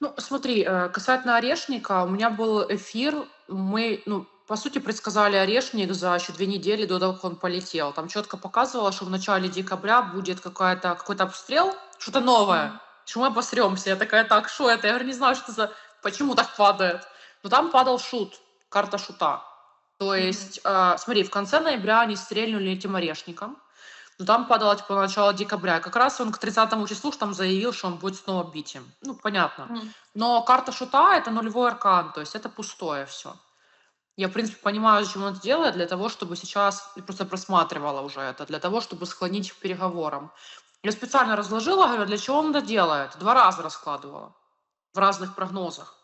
Ну, смотри, э, касательно Орешника, у меня был эфир, мы, ну, по сути, предсказали Орешник за еще две недели до того, как он полетел. Там четко показывало, что в начале декабря будет какая-то, какой-то обстрел, что-то новое, что мы обосремся. Я такая, так, что это? Я говорю, не знаю, что за... Почему так падает? Но там падал шут, карта шута. То есть, э, смотри, в конце ноября они стрельнули этим Орешником, но там падало, типа, начало декабря. Как раз он к тридцатому числу ж там заявил, что он будет снова бить им. Ну, понятно. Мгм. Но карта шута– это нулевой аркан, то есть это пустое все. Я, в принципе, понимаю, зачем он это делает, для того, чтобы сейчас, я просто просматривала уже это, для того, чтобы склонить к переговорам. Я специально разложила, говорю, для чего он это делает. Два раза раскладывала в разных прогнозах.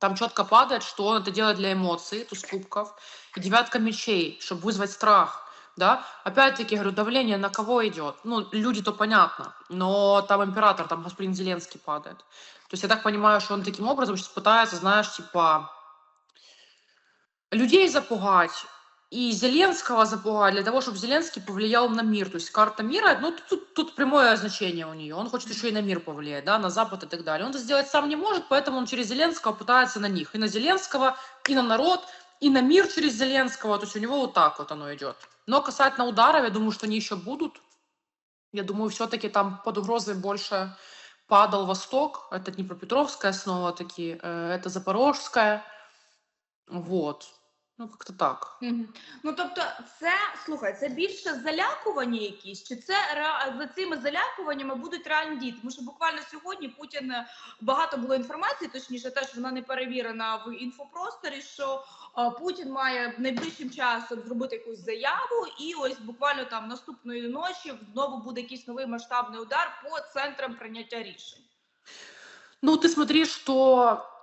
Там четко падает, что он это делает для эмоций, туз кубков, и девятка мечей, чтобы вызвать страх. Да? Опять-таки, говорю, давление на кого идет? Ну, люди-то понятно, но там император, там господин Зеленский падает. То есть я так понимаю, что он таким образом сейчас пытается, знаешь, типа, людей запугать и Зеленского запугать для того, чтобы Зеленский повлиял на мир. То есть карта мира, ну, тут, тут, прямое значение у нее. Он хочет еще и на мир повлиять, да, на Запад и так далее. Он это сделать сам не может, поэтому он через Зеленского пытается на них. И на Зеленского, и на народ, и на мир через Зеленского. То есть у него вот так вот оно идет. Но касательно ударов, я думаю, что они еще будут. Я думаю, все-таки там под угрозой больше падал Восток. Это Днепропетровская снова таки, э, это Запорожская. Вот. Ну, как-то так. Мгм. Ну тобто, це слухай, це більше залякування якісь, чи це за цими залякуваннями будуть реальні дії? Тому що буквально сьогодні Путін е, багато було інформації, точніше, теж вона не перевірена в інфопросторі. Що е, Путін має найближчим часом зробити якусь заяву, і ось буквально там наступної ночі знову буде якийсь новий масштабний удар по центрам прийняття рішень. Ну, ты смотри, что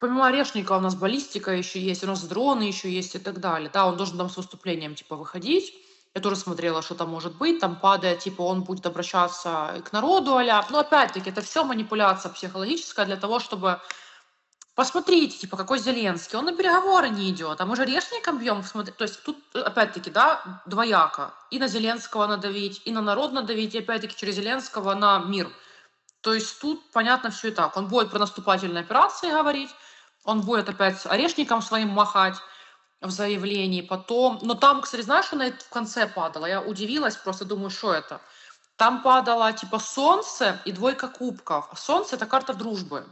помимо Орешника у нас баллистика еще есть, у нас дроны еще есть и так далее. Да, он должен там с выступлением типа выходить. Я тоже смотрела, что там может быть. Там падает, типа, он будет обращаться к народу а Но опять-таки, это все манипуляция психологическая для того, чтобы посмотрите, типа, какой Зеленский. Он на переговоры не идет. А мы же Орешником бьем. Смотри. То есть тут, опять-таки, да, двояко. И на Зеленского надавить, и на народ надавить, и опять-таки через Зеленского на мир. То есть тут понятно все и так. Он будет про наступательные операции говорить, он будет опять орешником своим махать в заявлении, потом... Но там, кстати, знаешь, что на это в конце падало? Я удивилась, просто думаю, что это? Там падало типа солнце и двойка кубков. А Солнце– это карта дружбы.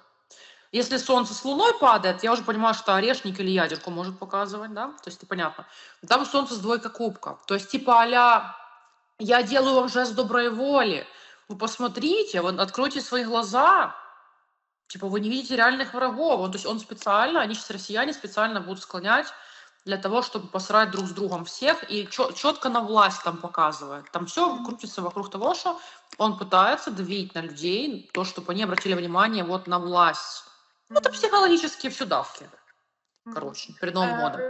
Если солнце с луной падает, я уже понимаю, что орешник или ядерку может показывать, да? То есть это понятно. Там солнце с двойка кубков. То есть типа а я делаю вам жест доброй воли, вы посмотрите, вот откройте свои глаза, типа вы не видите реальных врагов. Он, то есть он специально, они сейчас россияне специально будут склонять для того, чтобы посрать друг с другом всех и четко на власть там показывает. Там все крутится вокруг того, что он пытается давить на людей, то, чтобы они обратили внимание вот на власть. Ну, это психологические все давки. Короче, перед Новым годом.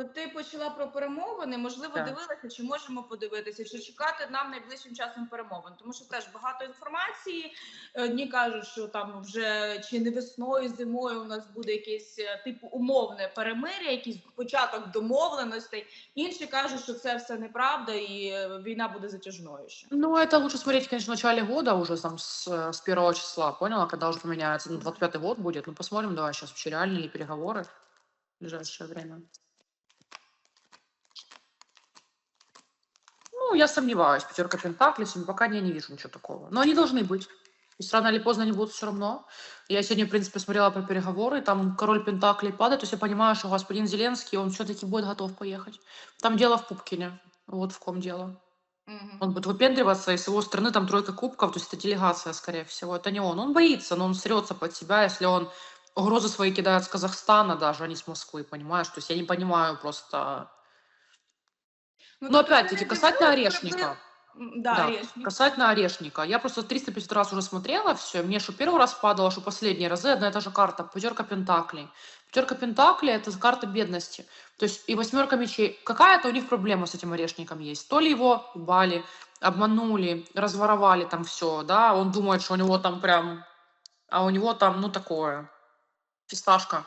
Е, Ти почала про перемовини. Можливо, Так. дивилася, чи можемо подивитися, чи чекати нам найближчим часом перемовин, тому що теж багато інформації. Одні кажуть, що там вже чи не весною, зимою у нас буде якесь е, типу умовне перемир'я, якийсь початок домовленостей. Інші кажуть, що це все неправда, і е, війна буде затяжною ще. Ну, это лучше смотреть, конечно, в начале года, уже там с, э, с первого числа, поняла, когда уже поменяется, ну, 25 год будет. Ну, посмотрим, давай, сейчас вообще реальные ли переговоры в ближайшее время. Ну, я сомневаюсь, пятерка Пентаклей, пока я не вижу ничего такого. Но они должны быть. То есть рано или поздно они будут все равно. Я сегодня, в принципе, смотрела про переговоры, там король Пентаклей падает, то есть я понимаю, что господин Зеленский, он все-таки будет готов поехать. Там дело в Пупкине, вот в ком дело. Мгм. Он будет выпендриваться, и с его стороны там тройка кубков, то есть это делегация, скорее всего. Это не он. Он боится, но он срется под себя, если он угрозы свои кидает с Казахстана даже, а не с Москвы, понимаешь? То есть я не понимаю просто... Ну, Но опять-таки, касательно Орешника. Да, Да, Орешник. касательно Орешника. Я просто 350 раз уже смотрела все. Мне что первый раз падало, что последние разы одна и та же карта. Пятерка Пентаклей. Пятерка Пентаклей это карта бедности. То есть и восьмерка мечей. Какая-то у них проблема с этим Орешником есть. То ли его бали, обманули, разворовали там все, да. Он думает, что у него там прям... А у него там, ну, такое. Фисташка.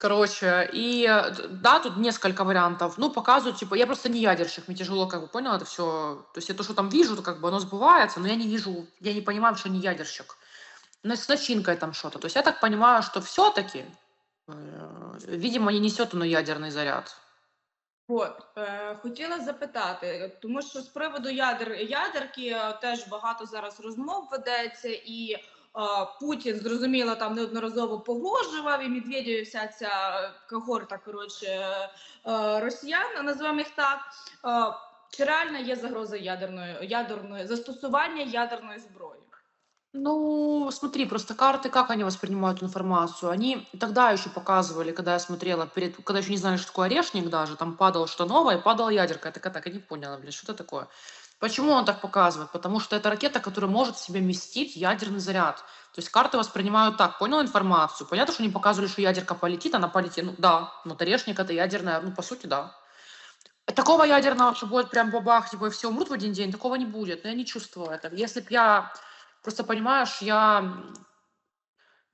Короче, и э, да, тут несколько вариантов. Ну, показывают, типа, я просто не ядерщик, мне тяжело, как бы, понял, это все. То есть я то, что там вижу, то как бы оно сбывается, но я не вижу, я не понимаю, что не ядерщик. Ну, с начинкой там что-то. То есть я так понимаю, что все-таки, видимо, не несет оно ядерный заряд. От, е, хотіла запитати, тому що з приводу ядер ядерки теж багато зараз розмов ведеться, і Путін зрозуміло там неодноразово погрожував, і Медведєв, і вся ця е, когорта коротше е, е, росіян, називаємо їх так. Е, чи реально є загроза ядерної ядерної застосування ядерної зброї? Ну, смотри, просто карты, как они воспринимают информацию? Они тогда еще показывали, когда я смотрела, перед, когда еще не знали, что такое орешник даже, там падало что новое, и падала ядерка. Я такая, так, я не поняла, блин, что это такое? Почему он так показывает? Потому что это ракета, которая может в себе вместить ядерный заряд. То есть карты воспринимают так, понял информацию? Понятно, что они показывали, что ядерка полетит, она полетит. Ну да, но орешник это ядерная, ну по сути да. Такого ядерного, что будет прям бабах, типа и все умрут в один день, такого не будет. Но я не чувствую этого. Если бы я Просто понимаешь, я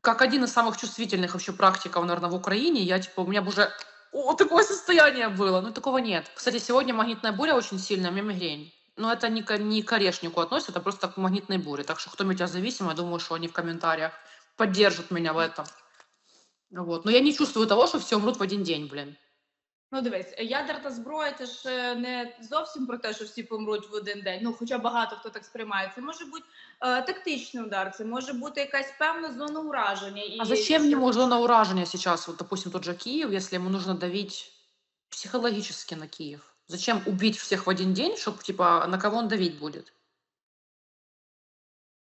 как один из самых чувствительных вообще практиков, наверное, в Украине, я типа, у меня бы уже о, такое состояние было, но такого нет. Кстати, сегодня магнитная буря очень сильная, у меня мигрень Но это не к, не к орешнику относится, это просто к магнитной буре. Так что кто метеозависимый, я думаю, что они в комментариях поддержат меня в этом. Вот. Но я не чувствую того, что все умрут в один день, блин. Ну, дивись, ядерна зброя це ж е, не зовсім про те, що всі помруть в один день. Ну, хоча багато хто так сприймає. Це може бути е, тактичний удар, це може бути якась певна зона ураження. І А зачем ему зона уражения сейчас? Вот, допустим, тот же Киев, если ему нужно давить психологически на Киев. Зачем убить всех в один день, чтобы, типа, на кого он давить будет?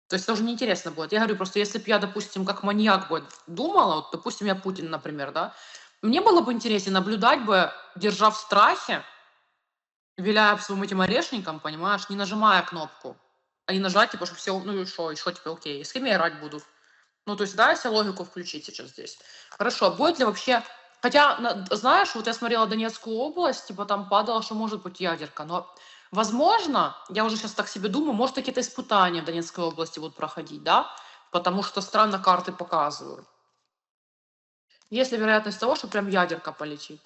То есть тоже неинтересно будет. Я говорю, просто если бы я, допустим, как маньяк бы думала, вот, допустим, я Путин, например, да, мне было бы интереснее наблюдать бы, держа в страхе, виляя своим этим орешником, понимаешь, не нажимая кнопку, а не нажать, типа, чтобы все, ну и что, и что, типа, окей, с кем я играть буду? Ну, то есть, да, если логику включить сейчас здесь. Хорошо, будет ли вообще... Хотя, знаешь, вот я смотрела Донецкую область, типа, там падало, что может быть ядерка, но, возможно, я уже сейчас так себе думаю, может, какие-то испытания в Донецкой области будут проходить, да, потому что странно карты показывают. Есть ли вероятность того, что прям ядерка полетит?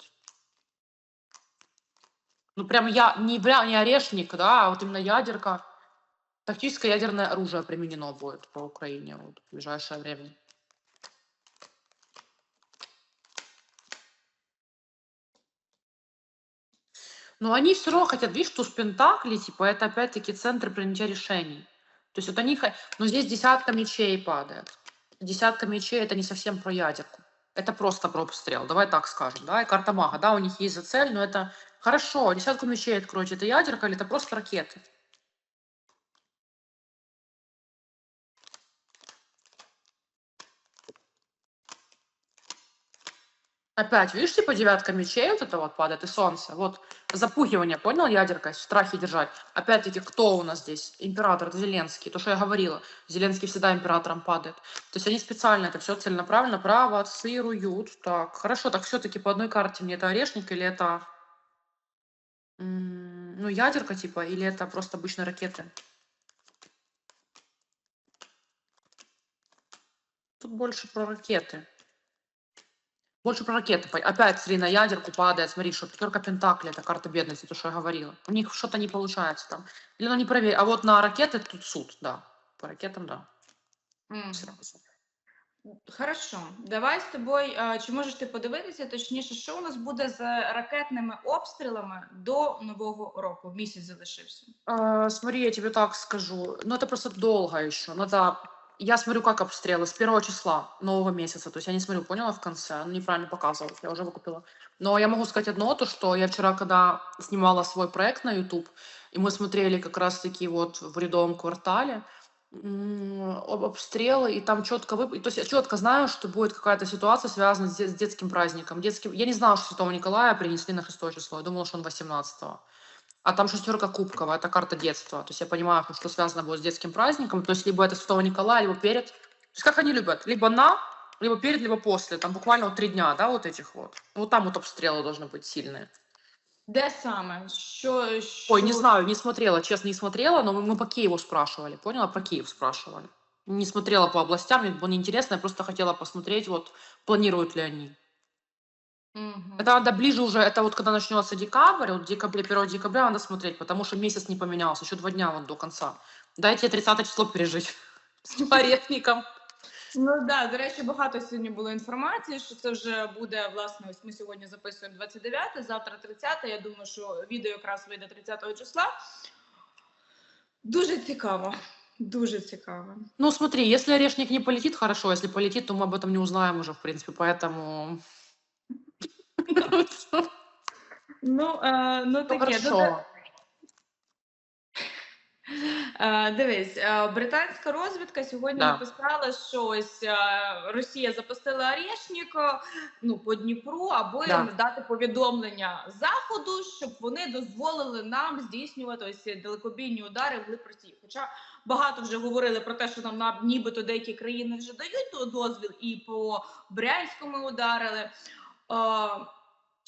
Ну, прям я, не, не орешник, да, а вот именно ядерка. Тактическое ядерное оружие применено будет по Украине вот, в ближайшее время. Но они все равно хотят, видишь, туз Пентакли, типа, это опять-таки центр принятия решений. То есть вот они, но здесь десятка мечей падает. Десятка мечей это не совсем про ядерку. Это просто про обстрел, давай так скажем, да, и карта мага, да, у них есть за цель, но это хорошо, десятку мечей откройте, это ядерка или это просто ракеты? Опять, видишь, типа девятка мечей вот это вот падает, и солнце. Вот запугивание, понял, ядерка, страхи держать. Опять-таки, кто у нас здесь? Император, Зеленский. То, что я говорила. Зеленский всегда императором падает. То есть они специально это все целенаправленно провоцируют. Так, хорошо, так все-таки по одной карте мне это орешник или это... Ну, ядерка типа, или это просто обычные ракеты? Тут больше про ракеты. Больше про ракеты. Опять, смотри, на ядерку падает, смотри, что пятерка пентаклей, это карта бедности, то, что я говорила. У них что-то не получается там. Или она не проверит. А вот на ракеты тут суд, да. По ракетам, да. Mm. Хорошо, давай з тобою. Чи можеш ти подивитися, точніше, що у нас буде з ракетними обстрілами до нового року? Місяць залишився. А, смотри, я тебе так скажу. Ну, это просто долго еще. Надо я смотрю, как обстрелы с первого числа нового месяца. То есть я не смотрю, поняла, в конце. Он неправильно показывал, я уже выкупила. Но я могу сказать одно, то что я вчера, когда снимала свой проект на YouTube, и мы смотрели как раз-таки вот в рядовом квартале, об обстрелы, и там четко вып... То есть я четко знаю, что будет какая-то ситуация, связанная с, детским праздником. Детским... Я не знала, что Святого Николая принесли на 6 число. Я думала, что он 18 -го. А там шестерка кубкова, это карта детства. То есть я понимаю, что связано будет с детским праздником. То есть либо это Святого Николая, либо перед. То есть как они любят? Либо на, либо перед, либо после. Там буквально вот три дня, да, вот этих вот. Вот там вот обстрелы должны быть сильные. Де саме? Що, що... Ой, не знаю, не смотрела, честно, не смотрела, но мы, мы по Киеву спрашивали, поняла? Про Киев спрашивали. Не смотрела по областям, мне было неинтересно, я просто хотела посмотреть, вот, планируют ли они. Мгм. Это надо ближе уже, это вот когда начнется декабрь, вот декабря, 1 декабря надо смотреть, потому что месяц не поменялся, еще два дня вот до конца. Дайте 30 число пережить с орешником. Ну да, до речі, багато сьогодні було інформації, що це вже буде власне. Ось ми сьогодні записуємо 29, завтра 30. Я думаю, що відео якраз вийде 30 числа. Дуже цікаво. Дуже цікаво. Ну, смотри, если орешник не полетит, хорошо. Если полетит, то мы об этом не узнаем уже, в принципе. Поэтому... Ну, е, ну таке. Ну. Е, Дивись, е, британська розвідка сьогодні Да. написала, що ось Росія запустила Орешник ну, по Дніпру, аби Да. дати повідомлення Заходу, щоб вони дозволили нам здійснювати ось далекобійні удари в Росії. Хоча багато вже говорили про те, що нам на- нібито деякі країни вже дають дозвіл, і по Брянському ударили.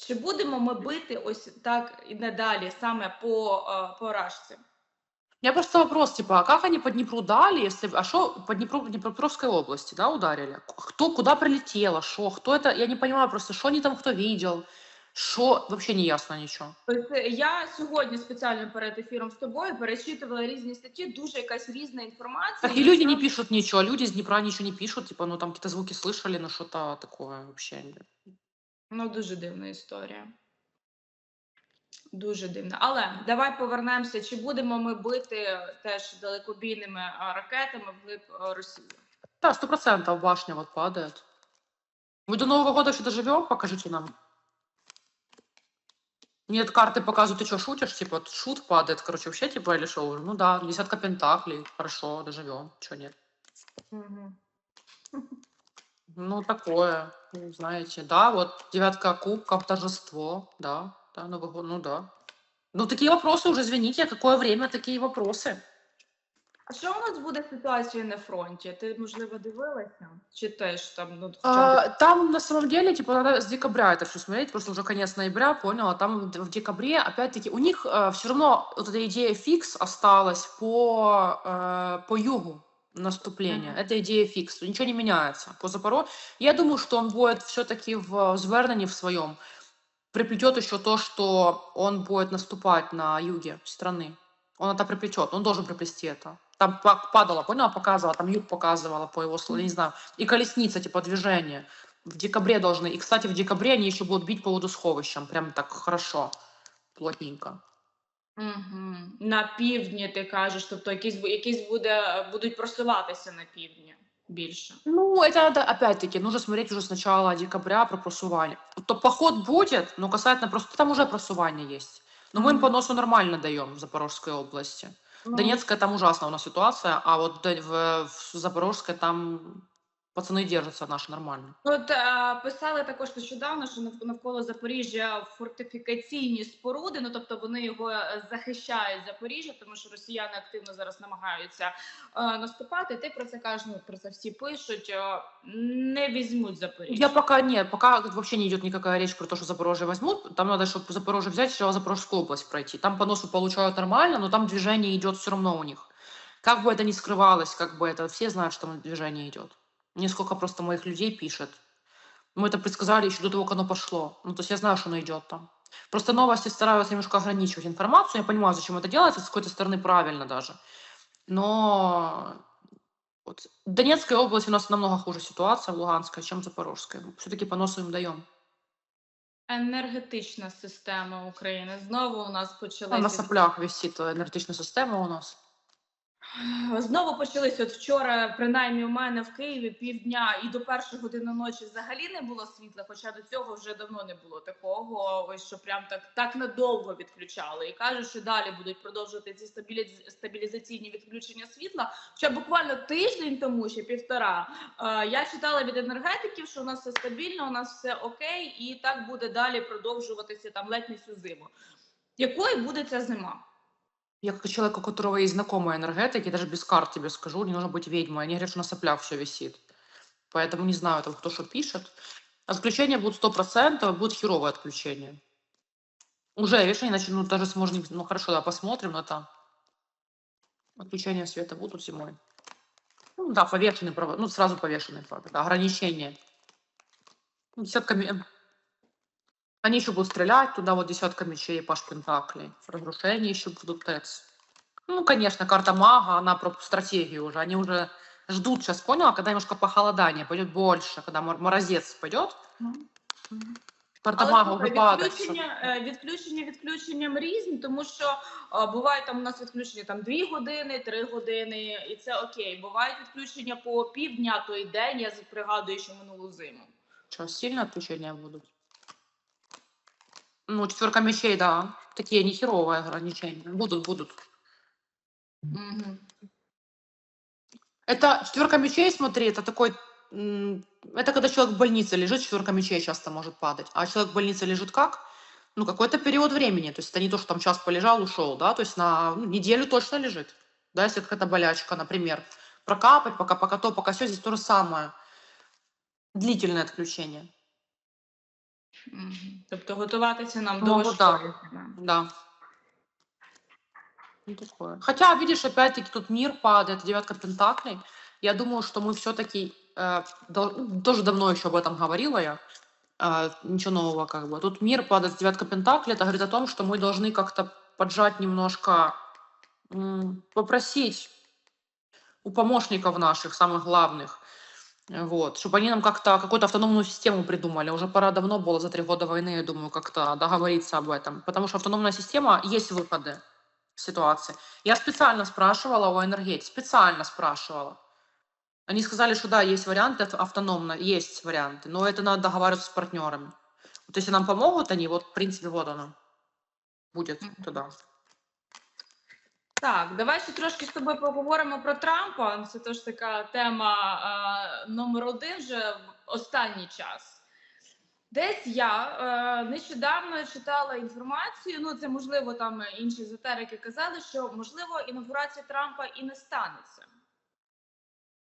Чи будемо ми бити ось так і надалі, саме по, е, по Рашці? У меня просто вопрос, типа, а как они по Днепру дали, если... А что по Днепру, Днепропетровской области, да, ударили? Кто, куда прилетело, что, кто это... Я не понимаю просто, что они там, кто видел, что... Вообще не ясно ничего. Е, Я сьогодні спеціально перед ефіром з тобою перечитувала різні статті, дуже якась різна інформація. Так и люди не пишут ничего, люди из Днепра ничего не пишут, типа, ну там какие-то звуки слышали, но что-то такое вообще. Ну, дуже дивна історія. Дуже дивна. Але давай повернемося. Чи будемо ми бити теж далекобійними а, ракетами вглиб а, Росії? Да, сто процентов башня вот падает. Мы до Нового года еще доживем, покажите нам. Нет, карты показывают, ты что, шутишь? Типа, вот шут падает, короче, вообще, типа, или что? Ну да, десятка пентаклей, хорошо, доживем, что нет. Угу. Ну, такое, ну, знаете, да, вот девятка кубков, торжество, да, да, Новый год, ну да. Ну, такие вопросы уже, извините, какое время такие вопросы? А що у нас буде з ситуацією на фронті? Ти можливо дивилася? Чи теж там ну в чому А, там на самом деле, типа, надо с декабря это все смотреть, просто уже конец ноября, поняла, там д- в декабре, опять-таки, у них все равно вот эта идея фикс осталась по, э, по югу Наступления. Это идея фикс, ничего не меняется. По Запоро... Я думаю, что он будет все-таки в Звернене в своем приплетет еще то, что он будет наступать на юге страны. Он это приплетет, он должен приплести это. Там па- падало, поняла, показывала, там юг показывала по его слову, я не знаю. И колесница, типа движение. В декабре должны. И, кстати, в декабре они еще будут бить по водосховищам. Прям так хорошо, плотненько. Угу. На півдні ти кажеш, тобто якісь, якісь буде, будуть просуватися на півдні більше. Ну, это надо, опять-таки, нужно смотреть уже с начала декабря про просувание. То поход будет, но касательно просто... Там уже просувание есть. Но мы им по носу нормально даем в Запорожской области. Ну, Донецкая там ужасная у нас ситуация, а вот в, в Запорожской там пацаны держатся наши нормально. От е, писали також нещодавно, що нав- навколо Запоріжжя фортифікаційні споруди. Ну тобто вони його е, захищають Запоріжжя, тому що росіяни активно зараз намагаються е, наступати. Ти про це кажеш, ну про це всі пишуть. е, не візьмуть Запоріжжя. Я пока нет, пока вообще не идет никакая речь про то, что Запорожье возьмут. Там надо, чтобы Запорожье взять, сначала Запорожскую область пройти. Там по носу получают нормально, но там движение идет все равно у них. Как бы это ни скрывалось, как бы это все знают, что там движение идет. Несколько просто моих людей пишет. Мы это предсказали еще до того, как оно пошло. Ну, то есть я знаю, что оно идет там. Просто новости стараются немножко ограничивать информацию. Я понимаю, зачем это делается, с какой-то стороны правильно даже. Но вот в Донецкой области у нас намного хуже ситуация, в Луганской, чем в Запорожской. Все-таки по носу им даем. Енергетична система України знову у нас А на почалися соплях висит энергетичная система у нас. Знову почалися от вчора, принаймні у мене в Києві півдня і до першої години ночі взагалі не було світла. Хоча до цього вже давно не було такого. Ось що прям так так надовго відключали. І кажуть, що далі будуть продовжувати ці стабілізаційні відключення світла. Ще буквально тиждень тому, ще півтора. Е, я читала від енергетиків, що у нас все стабільно, у нас все окей, і так буде далі продовжуватися там ледь не зиму. Якою буде ця зима? Я как человек, у которого есть знакомые энергетики, даже без карт тебе скажу, не нужно быть ведьмой. Они говорят, что на соплях все висит. Поэтому не знаю, там кто что пишет. Отключения будут 100%, будет херовое отключение. Уже, видишь, они начнут даже сможем, ну хорошо, да, посмотрим на это. Отключения света будут зимой. Ну да, повешенный, право- ну сразу повешенный, правда, да, ограничения. Ну, десятка Они еще будут стрелять туда, вот десятка мечей и паш пентаклей. Разрушения еще будут ТЭЦ. Ну, конечно, карта мага, она про стратегию уже. Они уже ждут сейчас, поняла, когда немножко похолодание пойдет больше, когда морозец пойдет, Портомага слухай, випадать. відключення, відключення відключенням різні, тому що е, буває там у нас відключення там 2 години, 3 години, і це окей. Бувають відключення по півдня, той день, я пригадую, що минулу зиму. Что, сильно отключения будут? Ну, четверка мечей, да. Такие нехеровые ограничения. Будут, будут. Угу. Это четверка мечей, смотри, это такой... Это когда человек в больнице лежит, четверка мечей часто может падать. А человек в больнице лежит как? Ну, какой-то период времени. То есть это не то, что там час полежал, ушел, да? То есть на ну, неделю точно лежит. Да, если какая-то болячка, например. Прокапать, пока, пока то, пока все, здесь то же самое. Длительное отключение. Тобто готуватися нам Ну, до так. зими. Да. Ну, такое. Хотя, видишь, опять-таки тут мир падает, девятка пентаклей. Я думаю, что мы все-таки тоже давно еще об этом говорила я. э, ничего нового как бы. Тут мир падает, девятка пентаклей. Это говорит о том, что мы должны как-то поджать немножко, м, попросить у помощников наших, самых главных, э, вот, чтобы они нам как-то какую-то автономную систему придумали. Уже пора давно было за три года войны, я думаю, как-то договориться об этом. Потому что автономная система, есть выходы в ситуации. Я специально спрашивала у энергетики, специально спрашивала. Они сказали, что да, есть варианты ав- автономно, есть варианты, но это надо договариваться с партнерами. Вот если нам помогут они, вот, в принципе, вот оно будет Мгм. туда. Так, давай ще трошки з тобою поговоримо про Трампа. Це теж така тема е, номер один вже в останній час. Десь я е, нещодавно читала інформацію. Ну, це можливо, там інші езотерики казали, що можливо інаугурація Трампа і не станеться.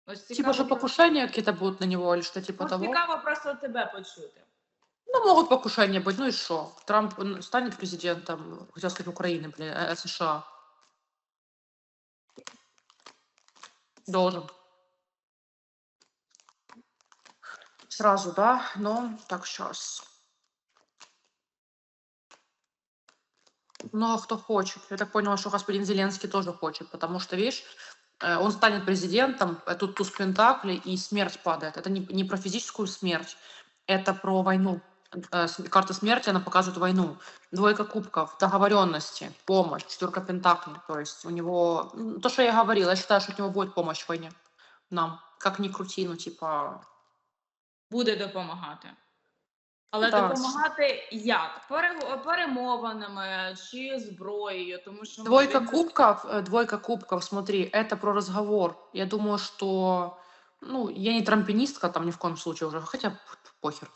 Ось Типа, что про- покушения какие-то будут на него или что типа Ось того? цікаво просто тебе почути. Ну, могут покушения быть, ну и что? Трамп м, станет президентом, хотел сказать, Украины, блин, э, э, США. Должен. Сразу, да? Но так сейчас. Но кто хочет. Я так поняла, что господин Зеленский тоже хочет, потому что, видишь, э, он станет президентом, э, тут туз Пентакли, и смерть падает. Это не, не про физическую смерть, это про войну. Э, с- Карта смерти, она показывает войну. Двойка кубков, договоренности, помощь, четверка пентаклей. То есть у него, м, то, что я говорила, я считаю, что от него будет помощь в войне. Нам. Как ни крути, ну типа... Буде допомагати. Але Так. допомагати як? Пере- перемовинами чи зброєю, тому що ну, Двойка він- кубков, э, двойка кубков, смотри, это про разговор. Я думаю, что, ну, я не трампинистка там ни в коем случае уже, хотя п- похер.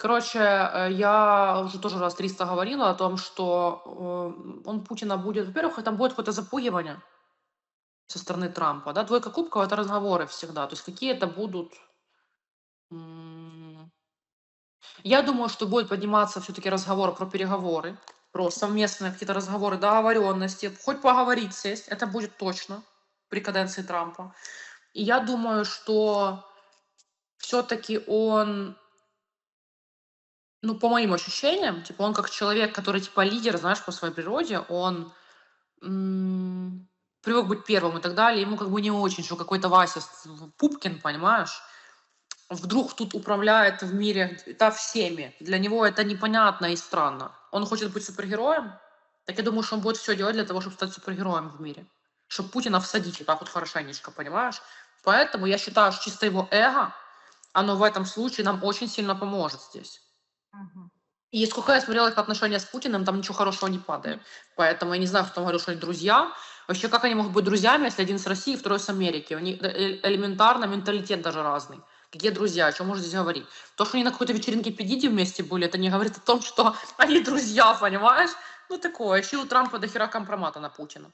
Короче, э, я уже тоже раз 300 говорила о том, что э, он Путина будет, во-первых, это будет какое-то запугивание со стороны Трампа, да, двойка кубков это разговоры всегда, то есть какие это будут, я думаю, что будет подниматься все-таки разговор про переговоры, про совместные какие-то разговоры, договоренности, хоть поговорить сесть, это будет точно при каденции Трампа. И я думаю, что все-таки он, ну, по моим ощущениям, типа он как человек, который типа лидер, знаешь, по своей природе, он м, привык быть первым и так далее, ему как бы не очень, что какой-то Вася Пупкин, понимаешь, вдруг тут управляет в мире да, всеми. Для него это непонятно и странно. Он хочет быть супергероем, так я думаю, что он будет все делать для того, чтобы стать супергероем в мире. Чтобы Путина всадить так вот хорошенечко, понимаешь? Поэтому я считаю, что чисто его эго, оно в этом случае нам очень сильно поможет здесь. Мгм. И сколько я смотрела их отношения с Путиным, там ничего хорошего не падает. Поэтому я не знаю, кто там говорил, что они друзья. Вообще, как они могут быть друзьями, если один с России, второй с Америки? У них э- элементарно менталитет даже разный. Какие друзья? О чем можно здесь говорить? То, что они на какой-то вечеринке Педиди вместе были, это не говорит о том, что они друзья, понимаешь? Ну, такое. Еще у Трампа до хера компромата на Путина.